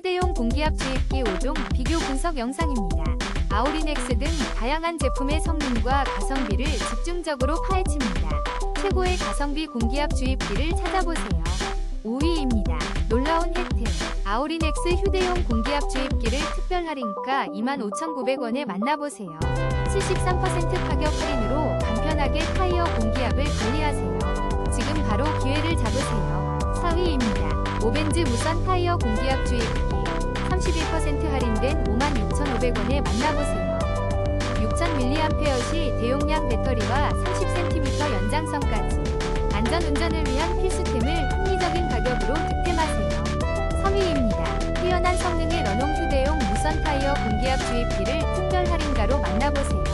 휴대용 공기압 주입기 5종 비교 분석 영상입니다. 아우리넥스 등 다양한 제품의 성능과 가성비를 집중적으로 파헤칩니다. 최고의 가성비 공기압 주입기를 찾아보세요. 5위입니다. 놀라운 혜택. 아우리넥스 휴대용 공기압 주입기를 특별 할인가 25,900원에 만나보세요. 73% 가격 할인으로 간편하게 타이어 공기압을 관리하세요. 지금 바로 기회를 잡으세요. 4위입니다. 오벤즈 무선 타이어 공기압 주입기 31% 할인된 56,500원에 만나보세요. 6000mAh 대용량 배터리와 30cm 연장선까지 안전운전을 위한 필수템을 합리적인 가격으로 득템하세요. 3위입니다. 뛰어난 성능의 러농 휴대용 무선 타이어 공기압 주입기를 특별 할인가로 만나보세요.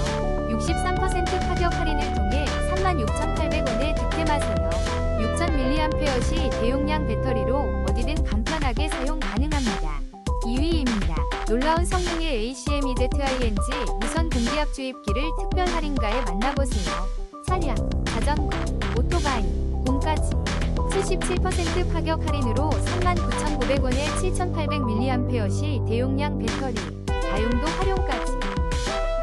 63% 가격 할인을 통해 36,800원에 득템하세요. 6000mAh 대용량 배터리로 놀라운 성능의 ACM-EZING 무선 공기압 주입기를 특별 할인가에 만나보세요. 차량, 자전거, 오토바이, 봄까지 77% 가격 할인으로 39,900원에 7,800mAh 대용량 배터리, 다용도 활용까지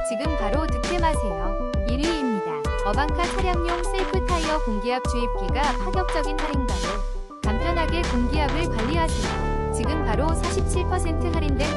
지금 바로 득템하세요. 1위입니다. 어방카 차량용 셀프 타이어 공기압 주입기가 파격적인 할인가로 간편하게 공기압을 관리하세요. 지금 바로 47% 할인된